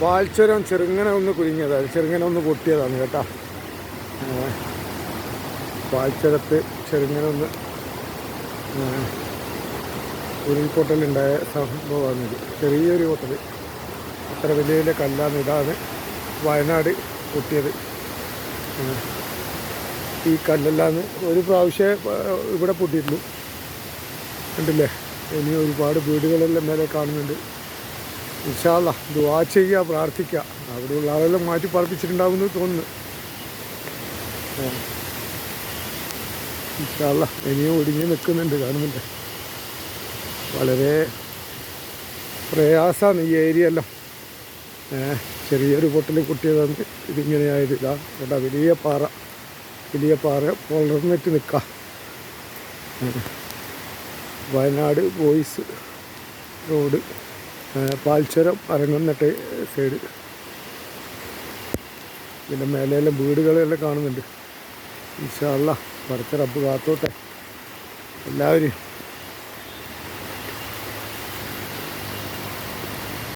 പാൽച്ചുരം ചെറുങ്ങനെ ഒന്ന് കുലുങ്ങിയതാണ്. ചെറുങ്ങനെ ഒന്ന് പൊട്ടിയതാണ് കേട്ടോ. പാൽച്ചുരത്ത് ചെറുങ്ങനെ ഒന്ന് ഉരുൾപൊട്ടലുണ്ടായ സംഭവമാണിത് ചെറിയൊരു പൊട്ടൽ അത്ര വലിയ വലിയ കല്ലാണ് ഇതാണ് വയനാട് പൊട്ടിയത്. ഈ കല്ലെല്ലാന്ന് ഒരു പ്രാവശ്യം ഇവിടെ പൊട്ടിയിട്ടുള്ളൂ. കണ്ടില്ലേ? ഇനി ഒരുപാട് വീടുകളെല്ലാം മേലെ കാണുന്നുണ്ട്. ഇൻഷാല്ല ദുവാ ചെയ്യുക പ്രാർത്ഥിക്കുക അവിടെയുള്ള ആളെല്ലാം മാറ്റി പാർപ്പിച്ചിട്ടുണ്ടാവുമെന്ന് തോന്നുന്നു. ഇൻഷാല്ല ഇനിയും ഒടുങ്ങി നിൽക്കുന്നുണ്ട് കാണുന്നുണ്ട് വളരെ പ്രയാസമാണ് ഈ ഏരിയ എല്ലാം. ചെറിയൊരു പൊട്ടൽ കുട്ടിയതാണ് ഇതിങ്ങനെയായത്. ഇതാ കേട്ടാ വലിയ പാറ. വലിയ പാറ പൊളർന്നിട്ട് നിൽക്കാം. Wayanad boys road. പാൽച്ചുരം അരങ്ങന്നിട്ട് സൈഡ് പിന്നെ മേലെയെല്ലാം വീടുകളെല്ലാം കാണുന്നുണ്ട്. ഇൻഷാല്ല പറിച്ച റബ്ബ് കാത്തോട്ടെ. എല്ലാവരും